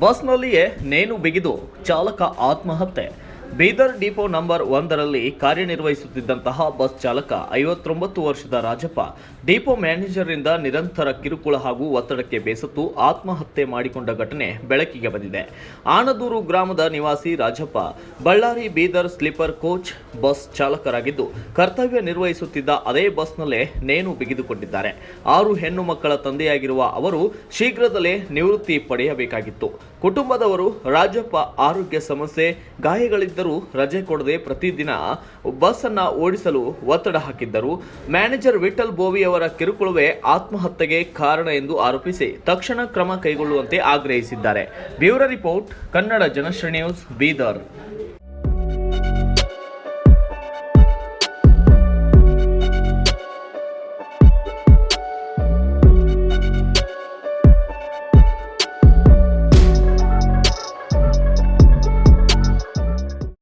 ಬಸ್ನಲ್ಲಿಯೇ ನೇಣು ಬಿಗಿದು ಚಾಲಕ ಆತ್ಮಹತ್ಯೆ. ಬೀದರ್ ಡಿಪೋ ನಂಬರ್ ಒಂದರಲ್ಲಿ ಕಾರ್ಯನಿರ್ವಹಿಸುತ್ತಿದ್ದಂತಹ ಬಸ್ ಚಾಲಕ ಐವತ್ತೊಂಬತ್ತು ವರ್ಷದ ರಾಜಪ್ಪ, ಡಿಪೋ ಮ್ಯಾನೇಜರ್ನಿಂದ ನಿರಂತರ ಕಿರುಕುಳ ಹಾಗೂ ಒತ್ತಡಕ್ಕೆ ಬೇಸತ್ತು ಆತ್ಮಹತ್ಯೆ ಮಾಡಿಕೊಂಡ ಘಟನೆ ಬೆಳಕಿಗೆ ಬಂದಿದೆ. ಆನದೂರು ಗ್ರಾಮದ ನಿವಾಸಿ Rajappa, Ballari Bidar sleeper coach, bus ಚಾಲಕರಾಗಿದ್ದು ಕರ್ತವ್ಯ ನಿರ್ವಹಿಸುತ್ತಿದ್ದ ಅದೇ ಬಸ್ನಲ್ಲೇ ನೇಣು ಬಿಗಿದುಕೊಂಡಿದ್ದಾರೆ. ಆರು ಹೆಣ್ಣು ಮಕ್ಕಳ ತಂದೆಯಾಗಿರುವ ಅವರು ಶೀಘ್ರದಲ್ಲೇ ನಿವೃತ್ತಿ ಪಡೆಯಬೇಕಾಗಿತ್ತು. ಕುಟುಂಬದವರು ರಾಜಪ್ಪ ಆರೋಗ್ಯ ಸಮಸ್ಯೆ ಗಾಯಗಳಿದ್ದರೂ ರಜೆ ಕೊಡದೆ ಪ್ರತಿದಿನ ಬಸ್ ಅನ್ನ ಓಡಿಸಲು ಒತ್ತಡ ಹಾಕಿದ್ದರು. ಮ್ಯಾನೇಜರ್ ವಿಠಲ್ ಬೋವಿ ಅವರ ಕಿರುಕುಳವೇ ಆತ್ಮಹತ್ಯೆಗೆ ಕಾರಣ ಎಂದು ಆರೋಪಿಸಿ ತಕ್ಷಣ ಕ್ರಮ ಕೈಗೊಳ್ಳುವಂತೆ ಆಗ್ರಹಿಸಿದ್ದಾರೆ. Bureau report, Kannada Janashri news, Bidar.